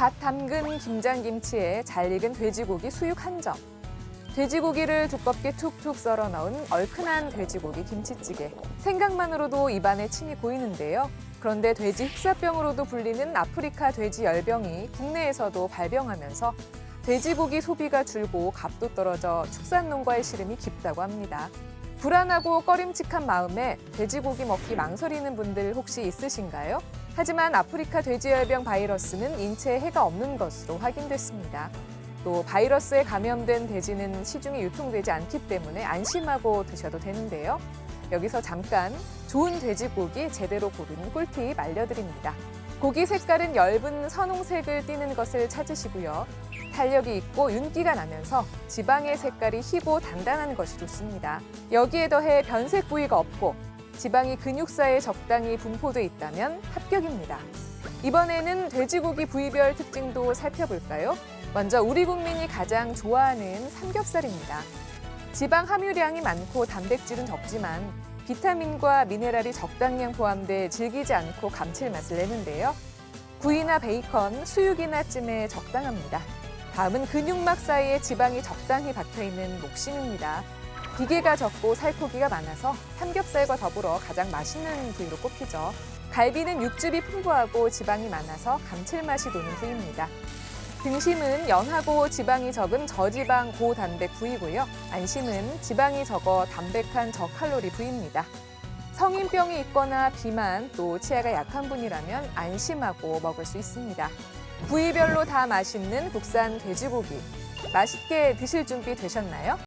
갓 담근 김장김치에 잘 익은 돼지고기 수육 한 점. 돼지고기를 두껍게 툭툭 썰어 넣은 얼큰한 돼지고기 김치찌개. 생각만으로도 입안에 침이 고이는데요. 그런데 돼지 흑사병으로도 불리는 아프리카 돼지 열병이 국내에서도 발병하면서 돼지고기 소비가 줄고 값도 떨어져 축산농가의 시름이 깊다고 합니다. 불안하고 꺼림칙한 마음에 돼지고기 먹기 망설이는 분들 혹시 있으신가요? 하지만 아프리카 돼지열병 바이러스는 인체에 해가 없는 것으로 확인됐습니다. 또 바이러스에 감염된 돼지는 시중에 유통되지 않기 때문에 안심하고 드셔도 되는데요. 여기서 잠깐 좋은 돼지고기 제대로 고르는 꿀팁 알려드립니다. 고기 색깔은 엷은 선홍색을 띠는 것을 찾으시고요. 탄력이 있고 윤기가 나면서 지방의 색깔이 희고 단단한 것이 좋습니다. 여기에 더해 변색 부위가 없고 지방이 근육 사이에 적당히 분포돼 있다면 합격입니다. 이번에는 돼지고기 부위별 특징도 살펴볼까요? 먼저 우리 국민이 가장 좋아하는 삼겹살입니다. 지방 함유량이 많고 단백질은 적지만 비타민과 미네랄이 적당량 포함돼 질기지 않고 감칠맛을 내는데요. 구이나 베이컨, 수육이나 찜에 적당합니다. 다음은 근육막 사이에 지방이 적당히 박혀 있는 목심입니다. 비계가 적고 살코기가 많아서 삼겹살과 더불어 가장 맛있는 부위로 꼽히죠. 갈비는 육즙이 풍부하고 지방이 많아서 감칠맛이 도는 부위입니다. 등심은 연하고 지방이 적은 저지방 고단백 부위고요. 안심은 지방이 적어 담백한 저칼로리 부위입니다. 성인병이 있거나 비만 또 치아가 약한 분이라면 안심하고 먹을 수 있습니다. 부위별로 다 맛있는 국산 돼지고기. 맛있게 드실 준비 되셨나요?